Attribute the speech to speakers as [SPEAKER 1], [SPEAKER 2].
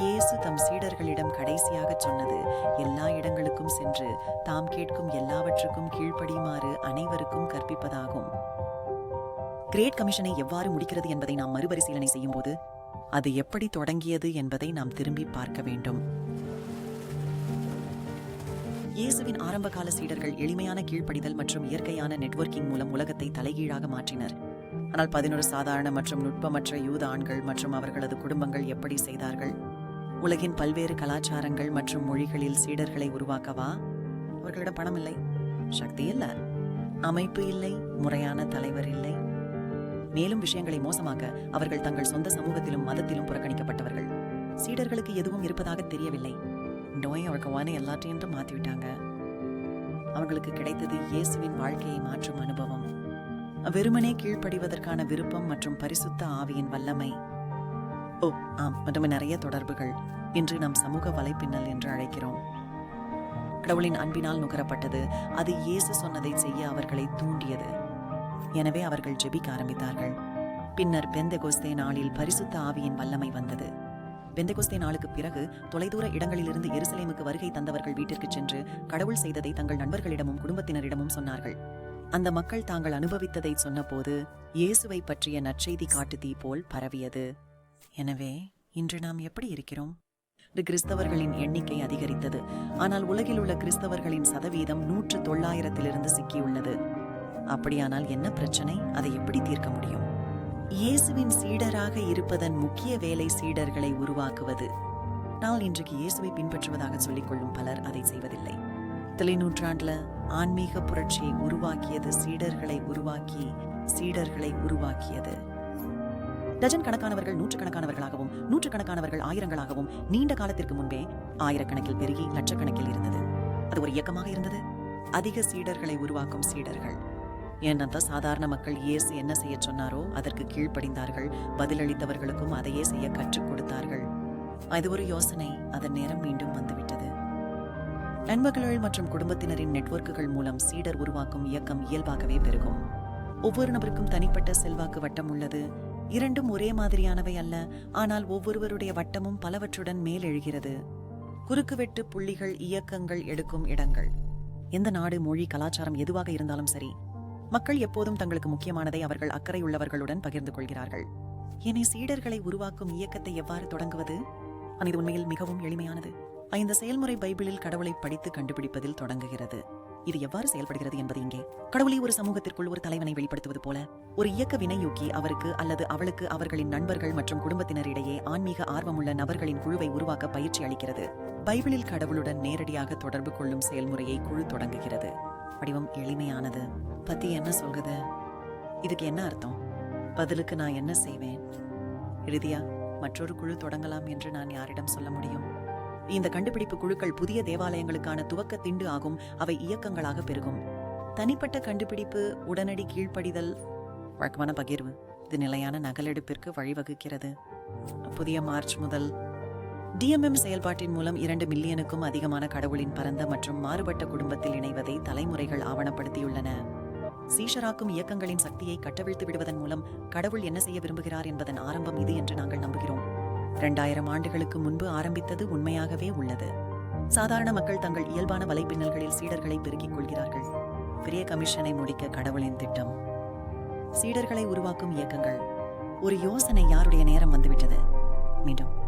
[SPEAKER 1] இயேசு தம் சீடர்களிடம் கடைசியாக சொன்னது எல்லா இடங்களுக்கும் சென்று தாம் கேட்கும் எல்லாவற்றுக்கும் கீழ்ப்படியுமாறு அனைவருக்கும் கற்பிப்பதாகும். கிரேட் கமிஷனை எவ்வாறு முடிக்கிறது என்பதை நாம் மறுபரிசீலனை செய்யும்போது அது எப்படி தொடங்கியது என்பதை நாம் திரும்பி பார்க்க வேண்டும். இயேசுவின் ஆரம்பகால சீடர்கள் எளிமையான கீழ்ப்படிதல் மற்றும் இயற்கையான நெட்வொர்க்கிங் மூலம் உலகத்தை தலைகீழாக மாற்றினர். ஆனால் பதினொரு சாதாரண மற்றும் நுட்பமற்ற யூத ஆண்கள் மற்றும் அவர்களது குடும்பங்கள் எப்படி செய்தார்கள்? உலகின் பல்வேறு கலாச்சாரங்கள் மற்றும் மொழிகளில் சீடர்களை உருவாக்கவா? அவர்களிடம் பணம் இல்லை சக்தி இல்லை அமைப்பு இல்லை முறையான தலைவர் இல்லை. மேலும் விஷயங்களை மோசமாக்க அவர்கள் தங்கள் சொந்த சமூகத்திலும் மதத்திலும் புறக்கணிக்கப்பட்டவர்கள். சீடர்களுக்கு எதுவும் இருப்பதாக தெரியவில்லை. நோய் அவர்களுக்கு எல்லாத்தையும் மாத்தி விட்டாங்க அவர்களுக்கு கிடைத்தது இயேசுவின் வாழ்க்கையை மாற்றும் அனுபவம். வெறுமனே கீழ்ப்படிவதற்கான விருப்பம் மற்றும் பரிசுத்த ஆவியின் வல்லமை. ஓ ஆம் மற்றும் நிறைய தொடர்புகள் இன்று நம் சமூக வலைப்பின்னல் என்று அழைக்கிறோம். கடவுளின் அன்பினால் நுகரப்பட்டது அது இயேசு சொன்னதை செய்ய அவர்களை தூண்டியது. எனவே அவர்கள் ஜெபிக்க ஆரம்பித்தார்கள். பின்னர் பெந்தெகோஸ்தே நாளில் பரிசுத்த ஆவியின் வல்லமை வந்தது. பெந்தெகோஸ்தே நாளுக்கு பிறகு தொலைதூர இடங்களிலிருந்து எருசலேமுக்கு வருகை தந்தவர்கள் வீட்டிற்கு சென்று கடவுள் செய்ததை தங்கள் நண்பர்களிடமும் குடும்பத்தினரிடமும் சொன்னார்கள். அந்த மக்கள் தாங்கள் அனுபவித்ததை சொன்னபோது இயேசுவை பற்றிய நற்செய்தி காட்டுத்தீ போல் பரவியது. எனவே இன்று நாம் எப்படி இருக்கிறோம்? கிறிஸ்தவர்களின் எண்ணிக்கை அதிகரித்தது. ஆனால் உலகில் உள்ள கிறிஸ்தவர்களின் சதவீதம் நூற்று தொள்ளாயிரத்திலிருந்து சிக்கியுள்ளது. அப்படியானால் என்ன பிரச்சனை? அதை எப்படி தீர்க்க முடியும்? இயேசுவின் சீடராக இருப்பதன் முக்கிய வேலை சீடர்களை உருவாக்குவது. நான் இன்றைக்கு இயேசுவை பின்பற்றுவதாக சொல்லிக் கொள்ளும் பலர் அதை செய்வதில்லை. தொலைநூற்றாண்டுல ஆன்மீக புரட்சியை உருவாக்கியது சீடர்களை உருவாக்கி சீடர்களை உருவாக்கியது. டஜன் கணக்கானவர்கள் நூற்றுக்கணக்கானவர்களாகவும் நூற்றுக்கணக்கானவர்கள் ஆயிரங்களாகவும் நீண்ட காலத்திற்கு முன்பே ஆயிரக்கணக்கில் பெருகி லட்சக்கணக்கில் இருந்தது. அது ஒரு இயக்கமாக இருந்தது. அதிக சீடர்களை உருவாக்கும் சீடர்கள். ஏனென்றால் சாதாரண மக்கள் இயேசு என்ன செய்ய சொன்னாரோ அதற்கு கீழ்ப்படிந்தார்கள். பதிலளித்தவர்களுக்கும் அதையே செய்ய கற்றுக் கொடுத்தார்கள். அது ஒரு யோசனை. அதன் நேரம் மீண்டும் வந்துவிட்டது. நண்பர்கள் மற்றும் குடும்பத்தினரின் நெட்வொர்க்குகள் மூலம் சீடர் உருவாக்கும் இயக்கம் இயல்பாகவே பெருகும். ஒவ்வொரு நபருக்கும் தனிப்பட்ட செல்வாக்கு வட்டம் உள்ளது. இரண்டும் ஒரே மாதிரியானவை அல்ல ஆனால் ஒவ்வொருவருடைய வட்டமும் பலவற்றுடன் மேலெழுகிறது. குறுக்குவெட்டு புள்ளிகள் இயக்கங்கள் எடுக்கும் இடங்கள். எந்த நாடு மொழி கலாச்சாரம் எதுவாக இருந்தாலும் சரி மக்கள் எப்போதும் தங்களுக்கு முக்கியமானதை அவர்கள் அக்கறை உள்ளவர்களுடன் பகிர்ந்து கொள்கிறார்கள். என்னை சீடர்களை உருவாக்கும் இயக்கத்தை எவ்வாறு தொடங்குவது? ஆனால் உண்மையில் மிகவும் எளிமையானது. ஐந்து செயல்முறை பைபிளில் கடவுளை படித்து கண்டுபிடிப்பதில் தொடங்குகிறது. இது எவ்வாறு செயல்படுகிறது என்பது இங்கே. கடவுளை ஒரு சமூகத்திற்குள் ஒரு தலைவனை வெளிப்படுத்துவது போல ஒரு இயக்க வினையூக்கி அவருக்கு அல்லது அவளுக்கு அவர்களின் நண்பர்கள் மற்றும் குடும்பத்தினரிடையே ஆன்மீக ஆர்வமுள்ள நபர்களின் குழுவை உருவாக்க பயிற்சி அளிக்கிறது. பைபிளில் கடவுளுடன் நேரடியாக தொடர்பு கொள்ளும் செயல்முறையை குழு தொடங்குகிறது. வடிவம் எளிமையானது. பத்தி என்ன சொல்குது இதுக்கு என்ன அர்த்தம்? பதிலுக்கு நான் என்ன செய்வேன்? இறுதியா மற்றொரு குழு தொடங்கலாம் என்று நான் யாரிடம் சொல்ல முடியும்? இந்த கண்டுபிடிப்பு குழுக்கள் புதிய தேவாலயங்களுக்கான துவக்க திண்டு ஆகும். அவை இயக்கங்களாக பெருகும். தனிப்பட்ட கண்டுபிடிப்பு உடனடி கீழ்ப்படிதல் வழக்கமான பகிர்வு. இது நிலையான நகலெடுப்பிற்கு வழிவகுக்கிறது. புதிய மார்ச் முதல் டிஎம்எம் செயல்பாட்டின் மூலம் இரண்டு மில்லியனுக்கும் அதிகமான கடவுளின் பரந்த மற்றும் மாறுபட்ட குடும்பத்தில் இணைவதை தலைமுறைகள் ஆவணப்படுத்தியுள்ளன. சீஷராக்கும் இயக்கங்களின் சக்தியை கட்டவிழ்த்து விடுவதன் மூலம் கடவுள் என்ன செய்ய விரும்புகிறார் என்பதன் ஆரம்பம் இது என்று நாங்கள் நம்புகிறோம். இரண்டாயிரம் ஆண்டுகளுக்கு முன்பு ஆரம்பித்தது உண்மையாகவே உள்ளது. சாதாரண மக்கள் தங்கள் இயல்பான வலைப்பின்னல்களில் சீடர்களை பெருக்கிக் கொள்கிறார்கள். பெரிய கமிஷனை முடிக்க கடவுளின் திட்டம். சீடர்களை உருவாக்கும் இயக்கங்கள். ஒரு யோசனை யாருடைய நேரம் வந்துவிட்டது? மீண்டும்.